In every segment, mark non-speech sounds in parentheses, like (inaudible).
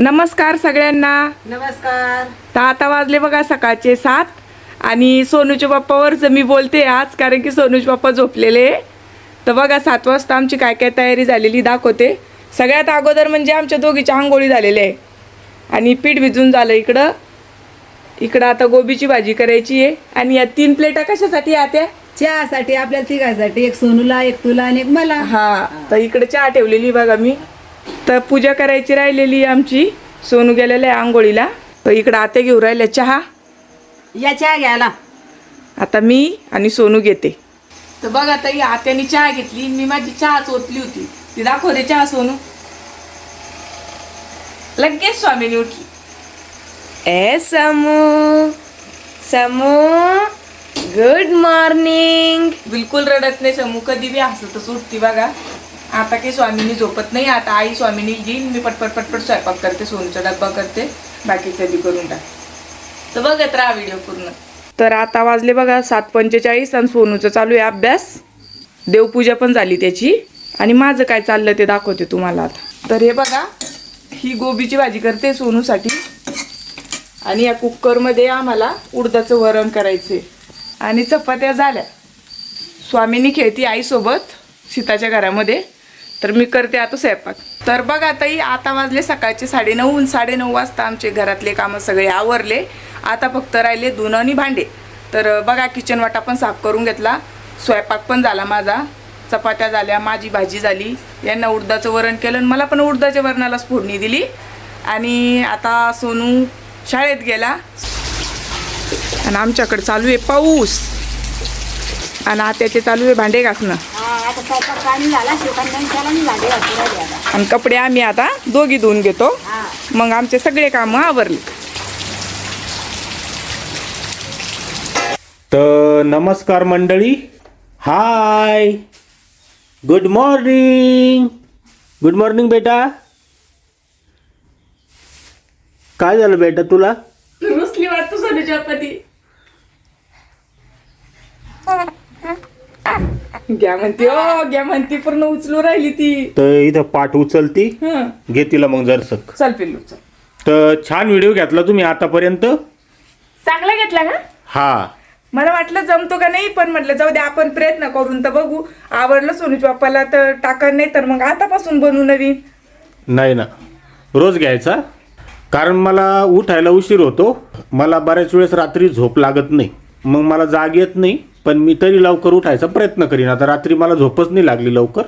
नमस्कार सगळ्यांना. नमस्कार. तर आता वाजले बघा सकाळचे सात. आणि सोनूच्या बाप्पावरच मी बोलते आज कारण की सोनूचे बाप्पा झोपलेले. आहे. तर बघा सात वाजता आमची काय काय तयारी झालेली दाखवते. सगळ्यात अगोदर म्हणजे आमच्या दोघीच्या आंघोळी झालेल्या आहे. आणि पीठ भिजून झालं इकडं. इकडं आता गोबीची भाजी करायची आहे. आणि या तीन प्लेटा कशासाठी आत्या चहासाठी आपल्या तिघासाठी. एक सोनूला एक तुला आणि एक मला. हा तर इकडे चहा ठेवलेली बघा मी. तर पूजा करायची राहिलेली आहे आमची. सोनू गेलेल्या आहे आंघोळीला. तर इकडं आत्या घेऊ राहिल्या चहा. या चहा घ्यायला. आता मी आणि सोनू घेते. तर बघ आता ही आत्याने चहा घेतली. मी माझी चहा ओतली होती. ती दाखवते चहा सोनू. लगेच स्वामीनी उठली. ए समू. समू गुड मॉर्निंग बिलकुल रडत नाही समू. कधी बी हसतच उठती बघा. आता काही स्वामीनी झोपत नाही आता आई स्वामीनी घेईन मी पटपट पटपट स्वयंपाक करते सोनूचा डब्बा करते बाकीचं बी करून टाक. तर बघत राहा व्हिडिओ पूर्ण. तर आता वाजले बघा सात पंचेचाळीस आणि सोनूचं चालू आहे अभ्यास. देवपूजा पण झाली त्याची. आणि माझं काय चाललं ते दाखवते तुम्हाला आता. तर हे बघा ही गोबीची भाजी करते सोनूसाठी. आणि या कुकरमध्ये आम्हाला उडदाचं वरण करायचे. आणि चपात्या झाल्या. स्वामीनी खेळती आईसोबत सीताच्या घरामध्ये. तर मी करते आता स्वयंपाक. तर बघा ताई आता वाजले सकाळचे साडेनऊ साडेनऊ वाजता आमचे घरातले कामं सगळे आवरले. आता फक्त राहिले धुणं आणि भांडे. तर बघा किचन वाटा पण साफ करून घेतला. स्वयंपाक पण झाला माझा. चपात्या झाल्या माझी भाजी झाली. यांना उडदाचं वरण केलं आणि मला पण उडदाच्या वरणालाच फोडणी दिली. आणि आता सोनू शाळेत गेला. आणि आमच्याकडे चालू आहे पाऊस. आणि आत्याचे चालू आहे भांडे घासणं. आणि कपडे आम्ही आता दोघी धुवून घेतो. हा. मग आमचे सगळे कामं आवरले. तर नमस्कार मंडळी. Hi. Good morning good morning बेटा. काय झालं बेटा तुला? रुसली वाटतो सोनूच्या पती घ्या म्हणती. ओ घ्या म्हणती पूर्ण उचलू राहिली ती. तर इथं पाठ उचलती. हं. घे तिला मग जरसक. चल पिल्लू चल. तर छान व्हिडिओ घेतला तुम्ही आतापर्यंत. चांगला घेतला का हा. मला वाटलं जमतो का नाही पण म्हटलं जाऊ दे आपण प्रयत्न करून तर बघू. आवडलं सोनूच्या बाप्पाला तर टाका नाही तर मग आतापासून बनवू नवीन. नाही ना. रोज घ्यायचा. कारण मला उठायला उशीर होतो. मला बऱ्याच वेळेस रात्री झोप लागत नाही. मग मला जाग येत नाही. पण मी तरी लवकर उठायचा प्रयत्न करीन. आता रात्री मला झोपच नाही लागली लवकर.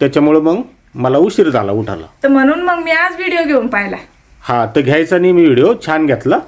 त्याच्यामुळं मग मला उशीर झाला उठायला. तर म्हणून मग मी आज व्हिडिओ घेऊन पाहिला. हा तर घ्यायचा नाही मी व्हिडिओ छान घेतला.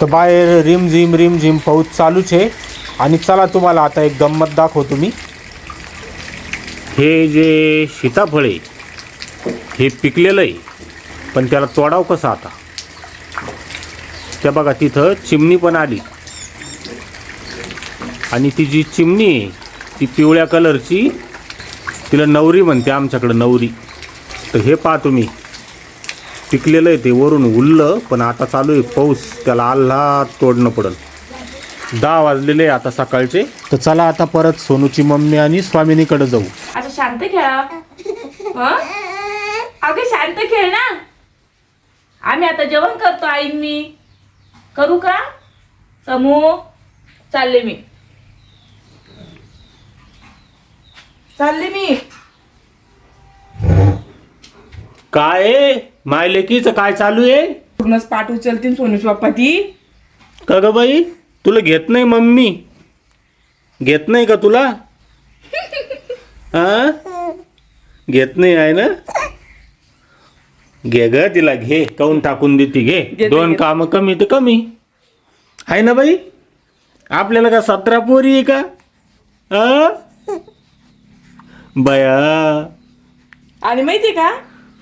तर बाहेर रिम झिम रिम झिम पाऊस चालूच आहे. आणि चला तुम्हाला आता एक गंमत दाखवतो मी. हे जे सीताफळ आहे हे पिकलेलं आहे पण त्याला तोडाव कसं आता? त्या बघा तिथं चिमणी पण आली. आणि ती जी चिमणी आहे ती पिवळ्या कलरची तिला नवरी म्हणते आमच्याकडं नवरी. तर हे पहा तुम्ही. पिकलेलं आहे ते वरून उरलं पण आता चालू आहे पाऊस. त्याला आल्हा तोडणं पडल. दहा वाजलेले आहे आता सकाळचे. तर चला आता परत सोनूची मम्मी आणि स्वामिनीकडे जाऊ. आता शांत खेळा. अगं शांत खेळ ना. आम्ही आता जेवण करतो आई मी. करू का? समू चालले मी. चालले मी. काय? मायलेकीचं काय चालू आहे? पूर्णच पाठ उचलतील सोनूच बाप्पा ती. का ग बाई? तुला घेत नाही मम्मी. घेत नाही का तुला? हा? घेत नाही आहे ना? घे ग तिला घे. काऊन टाकून देते घे. घेते, दोन घेते. काम कमी तर कमी. आहे ना बाई? आपल्याला का सतरा पोरी आहे का? हा? बया. आणि माहिती का?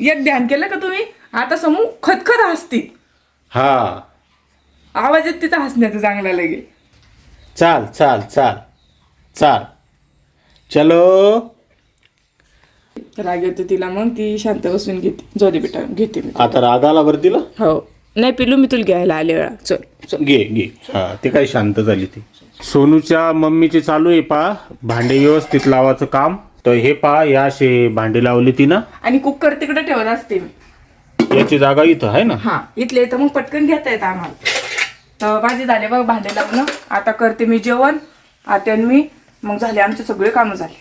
एक ध्यान केलं का तुम्ही? आता समू खतखत हसती. हा. आवाज येत तिचा हसण्याचा चांगला लगे. चाल चाल चाल. चाल. चलो. राग येतो तिला मग ती शांत बसून घेते. जाऊ दे बेटा घेते मी. आता राग आला बरं तिला हो. नाही पिलू मी तुला घ्यायला आले वेळा. चल चल. घे घे. हा ते काय शांत झाली ती. सोनूच्या मम्मीचे चालू आहे पा. भांडे व्यवस्थित लावायचं काम. तर हे पहा या असे भांडे लावले तिनं. आणि कुकर तिकडे ठेवत असते मी याची जागा इथं आहे ना? हा इथले तर मग पटकन घेता येत आम्हाला. तर माझे झाले बघ भांडे लावणं. आता करते मी जेवण आता मी. मग झाले आमचे सगळे कामं झाले.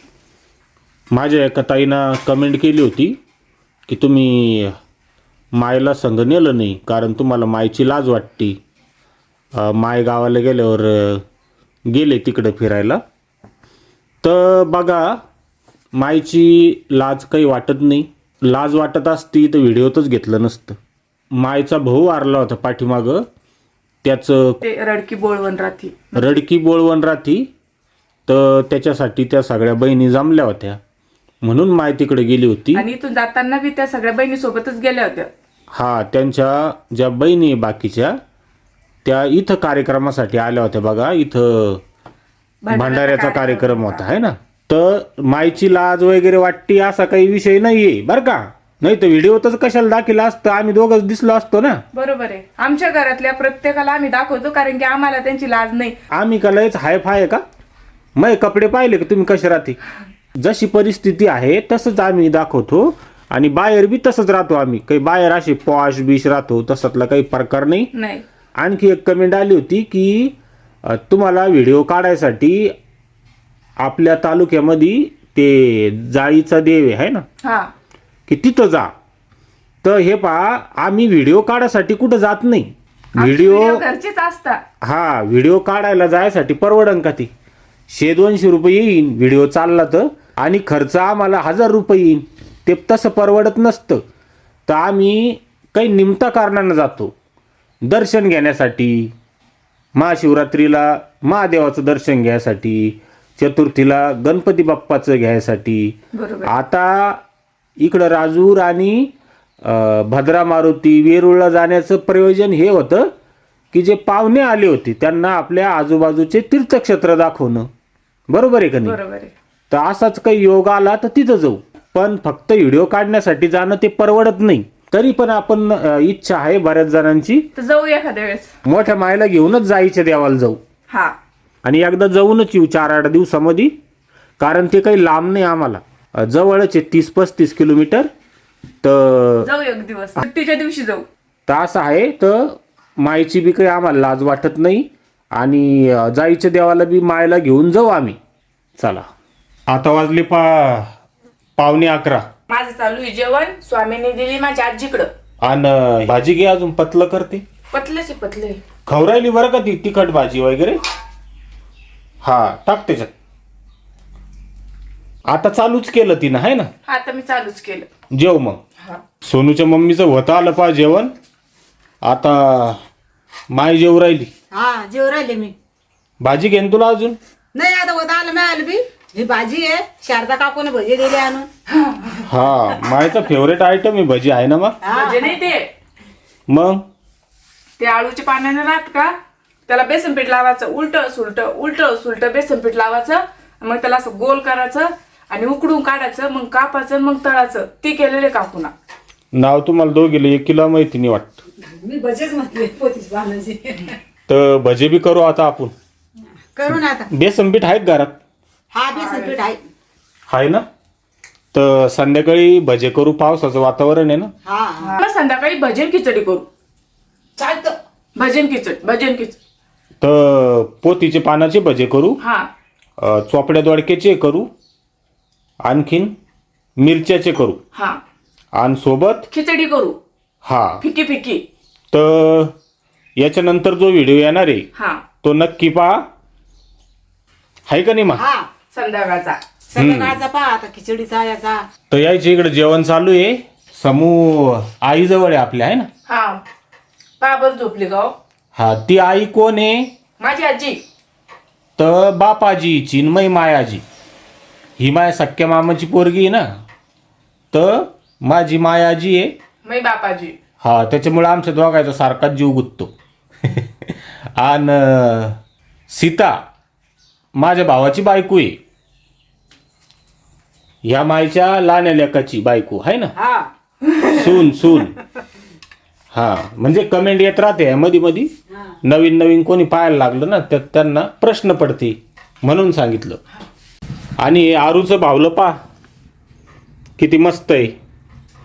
माझ्या एका ताईनं कमेंट केली होती की तुम्ही मायला संग नेलं नाही कारण तुम्हाला मायची लाज वाटते. अं, माय गावाला गेल्यावर अं, गेले तिकडे फिरायला. तर बघा मायची लाज काही वाटत नाही. लाज वाटत असती तर व्हिडिओतच घेतलं नसतं. मायचा भाऊ वारला होता पाठीमागं. त्याचं ते रडकी बोळवण राहती रडकी बोळवण राहती तर त्याच्यासाठी त्या सगळ्या बहिणी जमल्या होत्या. म्हणून माय तिकडे गेली होती. आणि इथून जाताना बी त्या सगळ्या बहिणी सोबतच गेल्या होत्या. हा त्यांच्या ज्या बहिणी बाकीच्या त्या इथं कार्यक्रमासाठी आल्या होत्या बघा. इथं भंडाऱ्याचा कार्यक्रम होता. आहे ना? तर मायची लाज वगैरे वाटते असा काही विषय नाहीये बरं का? नाही तर व्हिडिओतच कशाला दाखिला असतं? आम्ही दोघंच दिसलो असतो ना? बरोबर आहे. आमच्या घरातल्या प्रत्येकाला आम्ही दाखवतो कारण की आम्हाला त्यांची लाज नाही. आम्ही का लयच हाय फाय का? मग कपडे पाहिले का तुम्ही कसे राहते? जशी परिस्थिती आहे तसंच आम्ही दाखवतो. आणि बाहेर बी तसंच राहतो आम्ही. काही बाहेर असे पॉश बिश राहतो तसातला काही प्रकार नाही. नाही. आणखी एक कमेंट आली होती की अ, तुम्हाला व्हिडिओ काढायसाठी आपल्या तालुक्यामध्ये ते जाळीचा देव आहे ना? हा. की तिथं जा. तर हे पहा आम्ही व्हिडिओ काढायसाठी कुठं जात नाही. व्हिडिओ व्हिडिओ घरचेच असतात. हा व्हिडिओ काढायला जायसाठी परवडन का ती? शे दोनशे रुपये येईन व्हिडिओ चालला तर आणि खर्च आम्हाला हजार रुपये येईन. ते तसं परवडत नसतं. तर आम्ही काही निमता कारणानं जातो. दर्शन घेण्यासाठी महाशिवरात्रीला महादेवाचं दर्शन घ्यायसाठी चतुर्थीला गणपती बाप्पाचं घ्यायसाठी. आता इकडं राजूर आणि भद्रा मारुती वेरूळला जाण्याचं प्रयोजन हे होतं की जे पाहुणे आले होते त्यांना आपल्या आजूबाजूचे तीर्थक्षेत्र दाखवणं. बरोबर आहे का नाही? तर असाच काही योग आला तर तिथं जाऊ. पण फक्त व्हिडिओ काढण्यासाठी जाणं ते परवडत नाही. तरी पण आपण इच्छा आहे बऱ्याच जणांची. जाऊ एखाद्या वेळेस. मोठ्या मायला घेऊनच जायच्या देवाला जाऊ. हा. आणि एकदा जाऊनच येऊ चार आठ दिवसामध्ये. कारण ते काही लांब नाही आम्हाला. जवळच आहे तीस पस्तीस किलोमीटर. तर जाऊ एक दिवस. सुट्टीच्या दिवशी जाऊ. तर असं आहे तर मायची बी काही आम्हाला लाज वाटत नाही. आणि अ, जायच्या देवाला बी मायला घेऊन जाऊ आम्ही. चला. आता वाजले पा पावणे अकरा. माझं चालू आहे जेवण. स्वामींनी दिली माझ्या आजीकडं. आणि भाजी घे अजून पतलं करते. पतलेचे पतले खवरायली बरं का ती तिखट भाजी वगैरे? हा टाक त्याच्यात. आता चालूच केलं तिनं आहे ना? हा आता मी चालूच केलं. जेव मग. हा. सोनूच्या मम्मीचं होतं आलं पा जेवण. आता माय जेव राहिली. हा जेव राहिले मी. भाजी घेईन तुला अजून? नाही आता होता आलं मिळालं बी. ही भाजी आहे शारदा काकूने भजी दिली आणून. हा मायचा फेवरेट आयटम आहे भजी आहे ना मग? म्हणजे नाही ते. मग? ते आळूच्या पाण्याने राहत का? त्याला बेसन पीठ लावायचं उलट सुलट उलट सुलट बेसन पीठ लावायचं मग त्याला असं गोल करायचं आणि उकडून काढायचं मग कापायचं मग तळायचं. ती केलेले काकूना. नाव तुम्हाला दोघीला एक किलो माहिती नाही वाटत. मी भजीच म्हटले बांधायची तर भजे बी करू आता आपण. करू ना आता. बेसन पीठ आहे का घरात? हा बेसन पीठ आहे. आहे ना? तर संध्याकाळी भजे करू पावसाचं वातावरण आहे ना? हा. मग संध्याकाळी भजन खिचडी करू. चालतं. भजन खिचड भजन खिचड. तर पोतीचे पानाचे भजे करू हा. अ, चोपड्या दोडक्याचे करू आणखीन मिरच्याचे करू. हा. आणि सोबत खिचडी करू. हा. फिकी फिकी. तर याच्यानंतर जो व्हिडिओ येणार आहे हा. तो नक्की पहा. आहे का नाही मा? हा. संध्याकाळचा. संध्याकाळचा पहा आता खिचडीचा याचा तर यायच्या इकडे जेवण चालू आहे. समूह आईजवळ आहे आपल्या आहे ना? हा. बाबर झोपली गाव हा ती आई कोण आहे? माझी आजी. तर बापाजी चिन्मय मायाजी. ही माया सख्या मामाची पोरगी आहे ना? तर माझी मायाजी आहे. मै बापाजी. हा त्याच्यामुळे आमच्या दोघांचा सारखाच जीव गुंततो. (laughs) आणि सीता माझ्या भावाची बायको आहे. ह्या मायच्या लहान्या लेकाची बायको आहे ना? हा. सून सून. हा म्हणजे कमेंट येत राहते मध्ये मध्ये हा नवीन नवीन कोणी पाहायला लागलं ना त्यात त्यांना प्रश्न पडते म्हणून सांगितलं. आणि आरूचं भावलं पा किती मस्त आहे.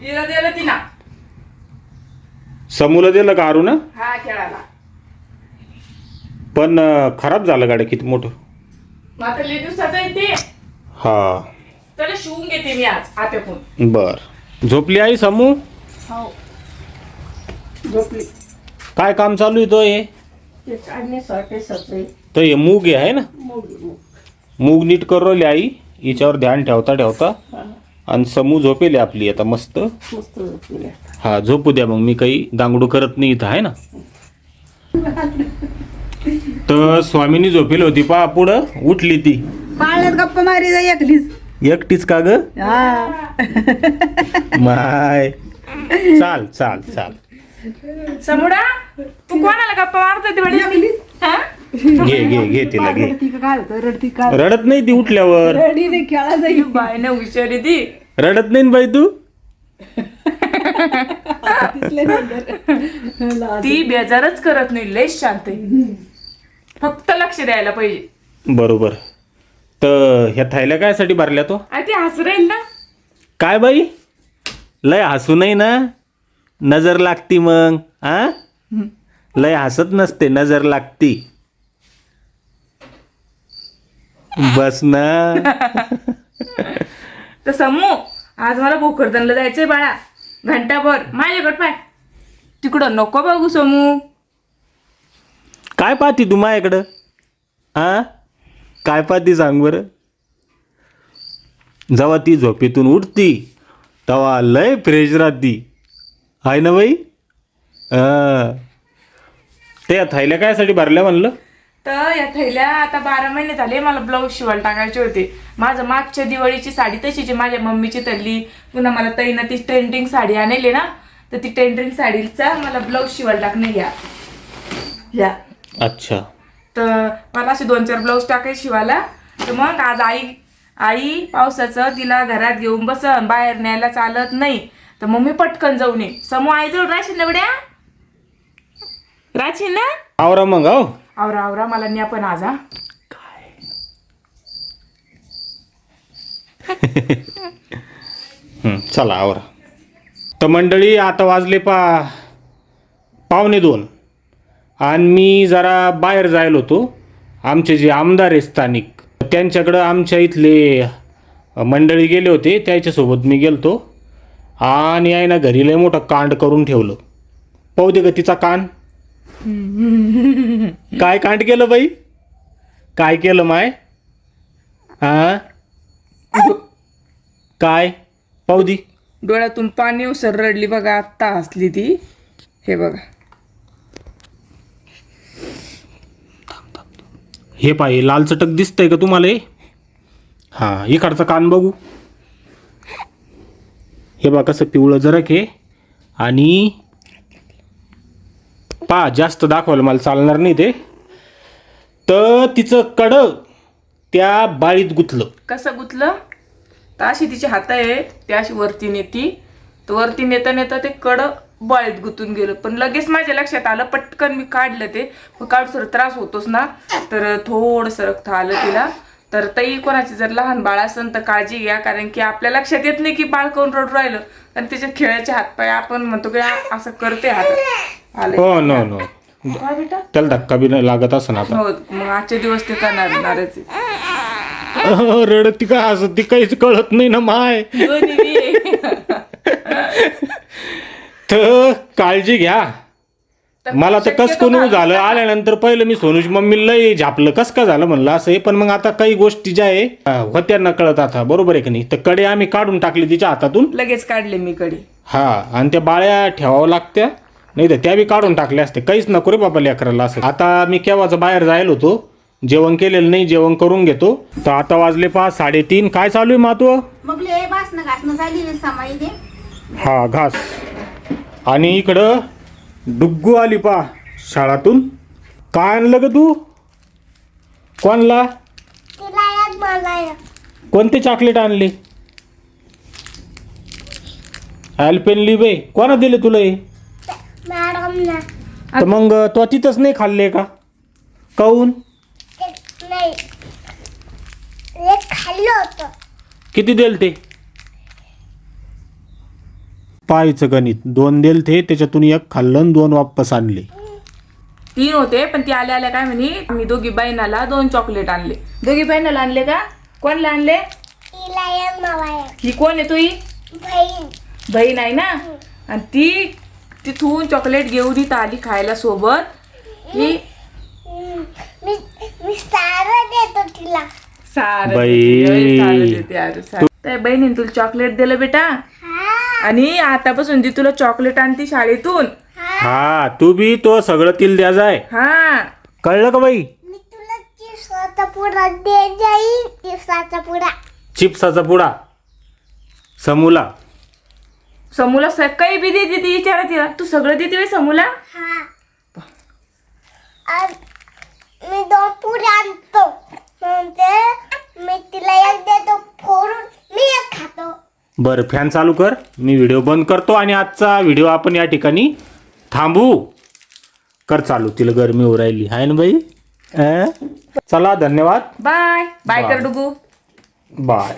हिला दिलं ना समूला दिलं का हा खेळायला. पण अं, खराब झालं गाड्या किती मोठं. मग आता लई दिवसाचा आहे ते. हा. त्याला शिवून घेते मी आज आत्याकून बर. झोपली आई समू? हो. झोपली. काय काम चालू आहे तो हे? ते काढणे सॉटे सगळे तर हे मूग हे आहे ना? मूग मूग. मूग नीट करवली आई. हिच्यावर ध्यान ठेवता ठेवता. आणि समू झोपेली आपली आता मस्त. मस्त झोपली हा झोपू द्या मग. मी काही दांगडू करत नाही इथं आहे ना? तर स्वामीनी झोपेली होती पा पुढं उठली ती. पाळण्यात गप्पा मारी जा एकलीच एकटीच का ग? हा. माय. चाल चाल चाल. समुडा तू कोणाला गप्पा मारतोय ते म्हणे? हा? घे घे घे तिला घे. रडती का काय होतं? रडती का? रडत नाही ती उठल्यावर. रडी नाही खेळा जाईल बायनं हुशारी ती रडत नाही ना बाई तू? ती बेजारच करत नाही लय शांत आहे. फक्त लक्ष द्यायला पाहिजे. बरोबर. तर ह्या थैल्या कायसाठी भरल्या तो? आणि ती हसू राहील ना? काय बाई? लय हसू नाही ना? नजर लागती मग आ? लय हसत नसते नजर लागती. बस ना. (laughs) तर समू आज मला भोकरदनला जायचंय बाळा. घंटाभर. माझ्याकडे पाय. तिकडं नको बघू समू. काय पाहती तू माझ्याकडं? हा काय पाहती सांग बरं? जेव्हा ती झोपेतून उठती तेव्हा लय फ्रेश राहती. आहे ना बाई? हा ते थैल्या कायसाठी भरल्या म्हणलं? तर या थैल्या आता बारा महिने झाले मला ब्लाऊज शिवायला टाकायचे होते. माझं मागच्या दिवाळीची साडी तशीच माझ्या मम्मीची तल्ली पुन्हा मला ताईनं ती ट्रेंडिंग साडी आणली ना तर ती ट्रेंडिंग साडीचा मला ब्लाऊज शिवायला टाकणे या. या. अच्छा. तर मला असे दोन चार ब्लाऊज टाकायचे शिवायला. तर मग आज आई आई पावसाचं तिला घरात घेऊन बसन बाहेर न्यायला चालत नाही. तर मग मी पटकन जाऊन ये. समूह आईजवळ राशील ना बड्या? ना? आवरा मग हो. आवरा आवरा मला न्या पण आज हा. (laughs) हं, चला आवरा. तर मंडळी आता वाजले पा पावणे दोन. आणि मी जरा बाहेर जायला होतो. आमचे जे आमदार आहे स्थानिक त्यांच्याकडं आमच्या इथले मंडळी गेले होते. त्याच्यासोबत मी गेलतो. आणि आहे ना घरी लय मोठं कांड करून ठेवलं. पाहू दे का तिचा कान. (laughs) काय कांड केलं बाई? काय केलं माय? हा काय? पाहू दे. डोळ्यातून पाणी उसर रडली बघा आत्ता हसली ती. हे बघा. हे पाहि लाल चटक दिसतंय का तुम्हाला? हे हां इकडचं कान बघू. हे बघा कसं पिवळं जरक हे आणि पा जास्त दाखवायला मला चालणार नाही ते. तर तिचं कडं त्या बाळीत गुतलं. कसं गुतलं? तर अशी तिची हात आहे ती अशी वरती नेती. तर वरती नेता नेता ते कड बाळीत गुतून गेलं. पण लगेच माझ्या लक्षात आलं पटकन मी काढलं ते. मग त्रास होतोच ना. तर थोडं रक्त आलं तिला. तर तई कोणाची जर लहान बाळ असेल तर काळजी घ्या कारण की आपल्या लक्षात येत नाही की बाळ कोण रडू राहिलं. आणि त्याचे खेळाचे हातपाय आपण म्हणतो की असं करते हात. आले हो नो नो काय बेटा? त्याला धक्का बी नाही लागत असं आता. हो मग आजचे दिवस ते करणार नारच अहो, रडती का असं ती काहीच कळत नाही ना माय. बी. (laughs) तर काळजी घ्या. मला तर कस कोण झालं? आल्यानंतर पहिलं मी सोनूची मम्मी लय झापलं. कस का झालं म्हणलं? असं आहे. पण मग आता काही गोष्टी ज्या आहे होत्या न कळत आता. बरोबर आहे की नाही? तर कडे आम्ही काढून टाकले तिच्या हातातून. लगेच काढले मी कडी. हा आणि त्या बाळ्या ठेवावं लागत्या. नाही तर त्या बी काढून टाकल्या असते काहीच नको रे बाबा लेकराला असं. आता मी केव्हाच बाहेर जायला होतो? जेवण केलेलं नाही जेवण करून घेतो. तर आता वाजले पाच साडेतीन. काय चालू आहे मातू? मग ले बास ना घासणं झाली समाई दे हा घास. आणि इकडं? डुग्गू आली पा शाळातून. काय आणलं ग तू? कोणला? कोणते चॉकलेट आणले? अल्पेन बे. कोणा दिले तुला हे? तर मग तो तिथंच नाही खाल्ले का? काऊन किती दिल ते? पाहायचं गणित. दोन देल ते त्याच्यातून एक खाल्लं दोन वापस आणले. तीन होते पण ती आल्या आल्या काय म्हणे मी दोघी बहिणाला दोन चॉकलेट आणले. दोघी बहिणाला आणले का? कोणला आणले? ही कोण आहे तुही बहीण. आहे ना? आणि ती तिथून चॉकलेट घेऊन इथं आली खायला सोबत. की हम्म. मी मी सारं देतो बहिणीने तुला चॉकलेट दिलं बेटा? आणि आतापासून ती तुला चॉकलेट आणती शाळेतून. हा. तू बी तो सगळं तिल द्या जाय. हा. कळलं का बाई? मी तुला चिप्साचा पुडा दे जाईल चिप्साचा पुडा. चिप्साचा पुडा. समूला. समूला सकाळी बी देते ती विचारा तिला. तू सगळं देते बाई समूला? हा. आणि मी दोन पुढे आणतो. नंतर मी तिला एक देतो फोडून मी एक खातो. बरं फॅन चालू कर. मी व्हिडिओ बंद करतो आणि आजचा व्हिडिओ आपण या ठिकाणी थांबू. कर चालू तिला गरमी होऊ राहिली. आहे ना बाई? अं? चला धन्यवाद. Bye bye bye. कर डुगू. बाय